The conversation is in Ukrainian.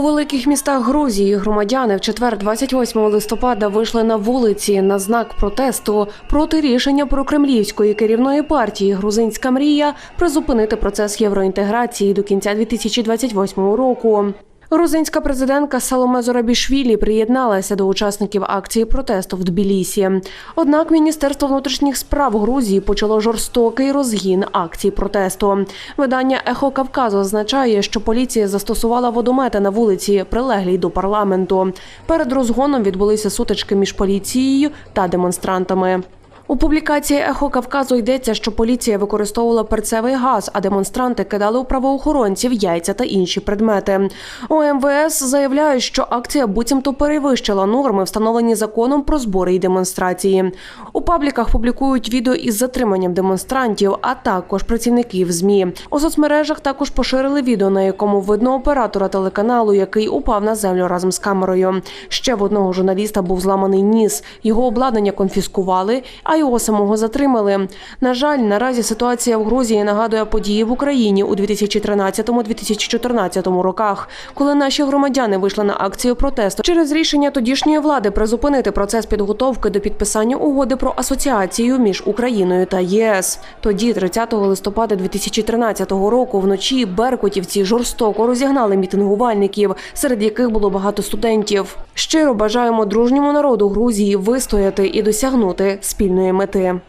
У великих містах Грузії громадяни в четвер, 28 листопада, вийшли на вулиці на знак протесту проти рішення прокремлівської керівної партії Грузинська мрія призупинити процес євроінтеграції до кінця 2028 року. Грузинська президентка Саломе Зорабішвілі приєдналася до учасників акції протесту в Тбілісі. Однак Міністерство внутрішніх справ Грузії почало жорстокий розгін акцій протесту. Видання Ехо Кавказу означає, що поліція застосувала водомети на вулиці, прилеглій до парламенту. Перед розгоном відбулися сутички між поліцією та демонстрантами. У публікації Ехо Кавказу йдеться, що поліція використовувала перцевий газ, а демонстранти кидали у правоохоронців яйця та інші предмети. У МВС заявляють, що акція буцімто перевищила норми, встановлені законом про збори і демонстрації. У пабліках публікують відео із затриманням демонстрантів, а також працівників ЗМІ. У соцмережах також поширили відео, на якому видно оператора телеканалу, який упав на землю разом з камерою. Ще в одного журналіста був зламаний ніс. Його обладнання конфіскували, а його самого затримали. На жаль, наразі ситуація в Грузії нагадує події в Україні у 2013-2014 роках, коли наші громадяни вийшли на акцію протесту через рішення тодішньої влади призупинити процес підготовки до підписання угоди про асоціацію між Україною та ЄС. Тоді, 30 листопада 2013 року, вночі беркутівці жорстоко розігнали мітингувальників, серед яких було багато студентів. Щиро бажаємо дружньому народу Грузії вистояти і досягнути спільної мети.